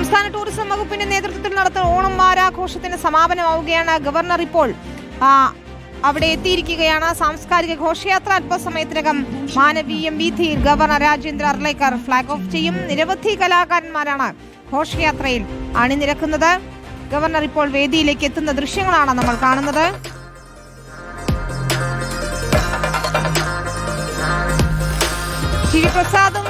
സംസ്ഥാന ടൂറിസം വകുപ്പിന്റെ നേതൃത്വത്തിൽ നടത്തുന്ന ഓണം വാരാഘോഷത്തിന് സമാപനമാവുകയാണ്. ഗവർണർ ഇപ്പോൾ അവിടെ എത്തിയിരിക്കുകയാണ്. സാംസ്കാരിക ഘോഷയാത്ര അല്പസമയത്തിനകം Manaveeyam വീഥിയിൽ governor Rajendra Arlekar flag off ചെയ്യും. നിരവധി കലാകാരന്മാരാണ് ഘോഷയാത്രയിൽ അണിനിരക്കുന്നത്. ഗവർണർ ഇപ്പോൾ വേദിയിലേക്ക് എത്തുന്ന ദൃശ്യങ്ങളാണ് നമ്മൾ കാണുന്നത്. ടി വി പ്രസാദും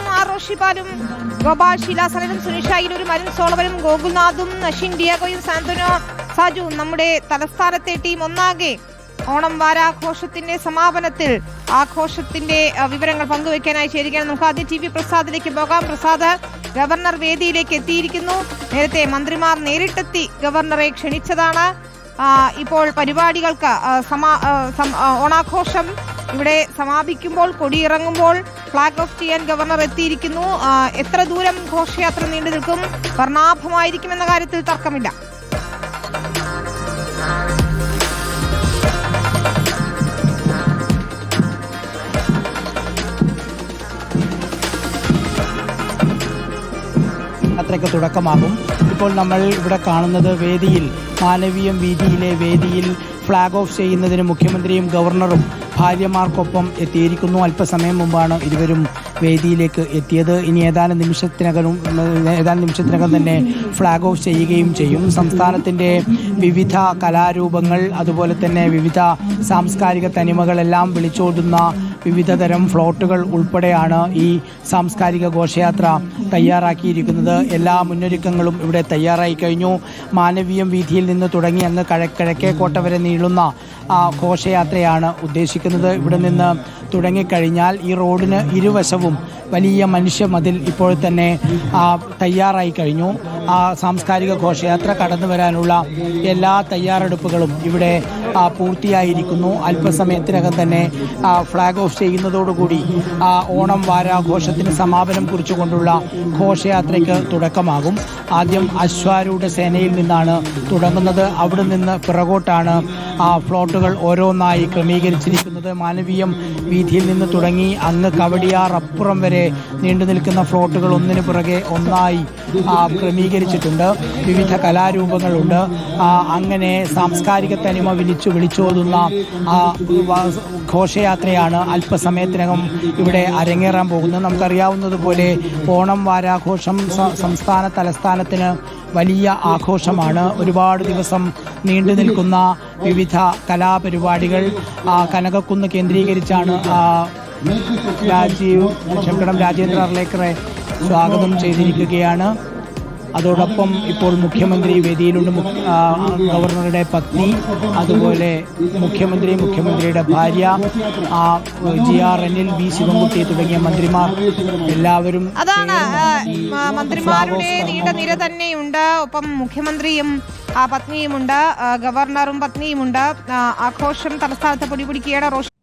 ഗോപാൽ ശീലാസനനും സുനിഷ് മരുൻ സോളവനും ഗോകുൽനാഥും നഷിൻ ഡിയാഗോയും സാന്ത്വനോ സാജുവും നമ്മുടെ തലസ്ഥാനത്തെ ടീം ഒന്നാകെ ഓണം വാരാഘോഷത്തിന്റെ സമാപനത്തിൽ ആഘോഷത്തിന്റെ വിവരങ്ങൾ പങ്കുവെക്കാനായി ചേരുകയാണ്. നമുക്ക് ആദ്യം ടി വി പ്രസാദിലേക്ക് പോകാം. പ്രസാദ് ഗവർണർ വേദിയിലേക്ക് എത്തിയിരിക്കുന്നു. നേരത്തെ മന്ത്രിമാർ നേരിട്ടെത്തി ഗവർണറെ ക്ഷണിച്ചതാണ്. ഇപ്പോൾ പരിപാടികൾക്ക് സമാ ഓണാഘോഷം ഇവിടെ സമാപിക്കുമ്പോൾ കൊടിയിറങ്ങുമ്പോൾ ഫ്ലാഗ് ഓഫ് ചെയ്യാൻ ഗവർണർ എത്തിയിരിക്കുന്നു. എത്ര ദൂരം ഘോഷയാത്ര നീണ്ടു നിൽക്കും? വർണാഭമായിരിക്കുമെന്ന കാര്യത്തിൽ തർക്കമില്ല. യാത്രയ്ക്ക് തുടക്കമാകും. ഇപ്പോൾ നമ്മൾ ഇവിടെ കാണുന്നത് വേദിയിൽ മാനവീയം വീതിയിലെ വേദിയിൽ ഫ്ലാഗ് ഓഫ് ചെയ്യുന്നതിന് മുഖ്യമന്ത്രിയും ഗവർണറും ഭാര്യമാർക്കൊപ്പം എത്തിയിരിക്കുന്നു. അല്പസമയം മുമ്പാണ് ഇരുവരും വേദിയിലേക്ക് എത്തിയത്. ഇനി ഏതാനും നിമിഷത്തിനകം ഏതാനും നിമിഷത്തിനകം തന്നെ ഫ്ളാഗ് ഓഫ് ചെയ്യുകയും ചെയ്യും. സംസ്ഥാനത്തിന്റെ വിവിധ കലാരൂപങ്ങൾ അതുപോലെ തന്നെ വിവിധ സാംസ്കാരിക തനിമകളെല്ലാം വിളിച്ചോതുന്ന വിവിധ തരം ഫ്ലോട്ടുകൾ ഉൾപ്പെടെയാണ് ഈ സാംസ്കാരിക ഘോഷയാത്ര തയ്യാറാക്കിയിരിക്കുന്നത്. എല്ലാ മുന്നൊരുക്കങ്ങളും ഇവിടെ തയ്യാറായി കഴിഞ്ഞു. മാനവീയം വീതിയിൽ നിന്ന് തുടങ്ങി അങ്ങ് കഴ കിഴക്കേക്കോട്ട വരെ നീളുന്ന. ആ ഘോഷയാത്രയാണ് ഉദ്ദേശിക്കുന്നത്. ഇവിടെ നിന്ന് തുടങ്ങിക്കഴിഞ്ഞാൽ ഈ റോഡിന് ഇരുവശവും വലിയ മനുഷ്യ മതിൽ ഇപ്പോൾ തന്നെ തയ്യാറായി കഴിഞ്ഞു. ആ സാംസ്കാരിക ഘോഷയാത്ര കടന്നു വരാനുള്ള എല്ലാ തയ്യാറെടുപ്പുകളും ഇവിടെ പൂർത്തിയായിരിക്കുന്നു. അല്പസമയത്തിനകം തന്നെ ഫ്ളാഗ് ഓഫ് ചെയ്യുന്നതോടുകൂടി ഓണം വാരാഘോഷത്തിന് സമാപനം കുറിച്ചുകൊണ്ടുള്ള ഘോഷയാത്രയ്ക്ക് തുടക്കമാകും. ആദ്യം അശ്വാരൂഢ സേനയിൽ നിന്നാണ് തുടങ്ങുന്നത്. അവിടെ നിന്ന് പിറകോട്ടാണ് ആ ഫ്ലോട്ടുകൾ ഓരോന്നായി ക്രമീകരിച്ചിരിക്കുന്നത്. മാനവീയം വീതിയിൽ നിന്ന് തുടങ്ങി അങ്ങ് കവടിയാർ അപ്പുറം വരെ നീണ്ടു നിൽക്കുന്ന ഫ്ലോട്ടുകൾ ഒന്നിനു പുറകെ ഒന്നായി ആ, ക്രമീകരിച്ചിട്ടുണ്ട് വിവിധ കലാരൂപങ്ങളുണ്ട്. അങ്ങനെ സാംസ്കാരിക തനിമ വിളിച്ചു വിളിച്ചോതുന്ന ഘോഷയാത്രയാണ് അല്പസമയത്തിനകം ഇവിടെ അരങ്ങേറാൻ പോകുന്നത്. നമുക്കറിയാവുന്നതുപോലെ ഓണം വാരാഘോഷം സംസ്ഥാന തലസ്ഥാനത്തിന് വലിയ ആഘോഷമാണ്. ഒരുപാട് ദിവസം നീണ്ടു നിൽക്കുന്ന വിവിധ കലാപരിപാടികൾ കനകക്കുന്ന് കേന്ദ്രീകരിച്ചാണ് രാജീവ് ശങ്കടം രാജേന്ദ്ര അർലേക്കറെ സ്വാഗതം ചെയ്തിരിക്കുകയാണ്. അതോടൊപ്പം ഇപ്പോൾ മുഖ്യമന്ത്രി വേദിയിലുണ്ട്. ഗവർണറുടെ പത്നി അതുപോലെ മുഖ്യമന്ത്രി മുഖ്യമന്ത്രിയുടെ ഭാര്യ G R Anil V Sivankutty തുടങ്ങിയ മന്ത്രിമാർ എല്ലാവരും അതാണ് മന്ത്രിമാരുടെ നീണ്ട നിര തന്നെയുണ്ട്. ഒപ്പം മുഖ്യമന്ത്രിയും ആ, പത്നിയുമുണ്ട്. ഗവർണറും പത്നിയുമുണ്ട്. ആഘോഷം തലസ്ഥാനത്ത് പൊടിപിടിക്കുകയാണ്. റോഷൻ